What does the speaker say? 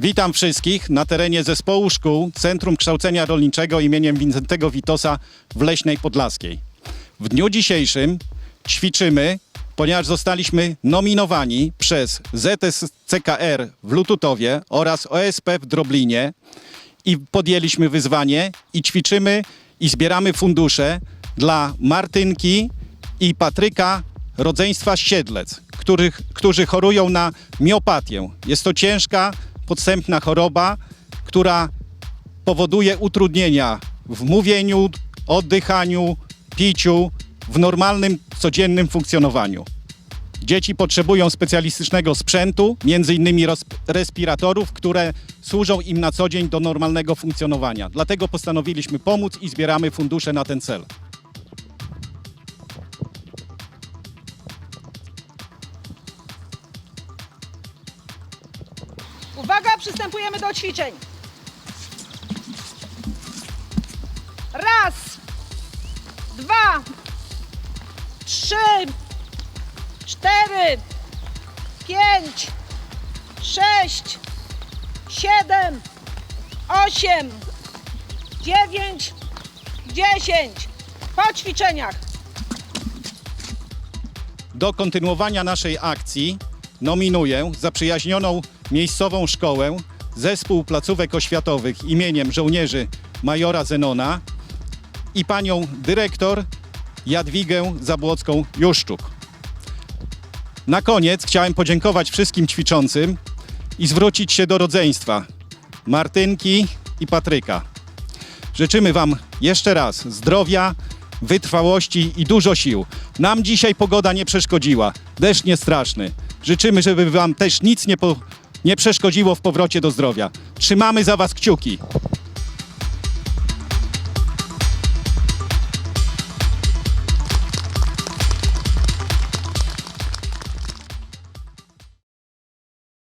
Witam wszystkich na terenie zespołu szkół Centrum Kształcenia Rolniczego imieniem Wincentego Witosa w Leśnej Podlaskiej. W dniu dzisiejszym ćwiczymy, ponieważ zostaliśmy nominowani przez ZSCKR w Lututowie oraz OSP w Droblinie i podjęliśmy wyzwanie i ćwiczymy i zbieramy fundusze dla Martynki i Patryka rodzeństwa Siedlec, których, którzy chorują na miopatię. Jest to ciężka, podstępna choroba, która powoduje utrudnienia w mówieniu, oddychaniu, piciu, w normalnym, codziennym funkcjonowaniu. Dzieci potrzebują specjalistycznego sprzętu, roz- respiratorów, które służą im na co dzień do normalnego funkcjonowania. Dlatego postanowiliśmy pomóc i zbieramy fundusze na ten cel. Uwaga, przystępujemy do ćwiczeń. Raz, dwa, trzy, cztery, pięć, sześć, siedem, osiem, dziewięć, dziesięć. Po ćwiczeniach. Do kontynuowania naszej akcji nominuję zaprzyjaźnioną miejscową szkołę Zespół Placówek Oświatowych imieniem żołnierzy majora Zenona i panią dyrektor Jadwigę Zabłocką-Juszczuk. Na koniec chciałem podziękować wszystkim ćwiczącym i zwrócić się do rodzeństwa Martynki i Patryka. Życzymy Wam jeszcze raz zdrowia, wytrwałości i dużo sił. Nam dzisiaj pogoda nie przeszkodziła, deszcz nie straszny. Życzymy, żeby Wam też nic nie, po, nie przeszkodziło w powrocie do zdrowia. Trzymamy za Was kciuki.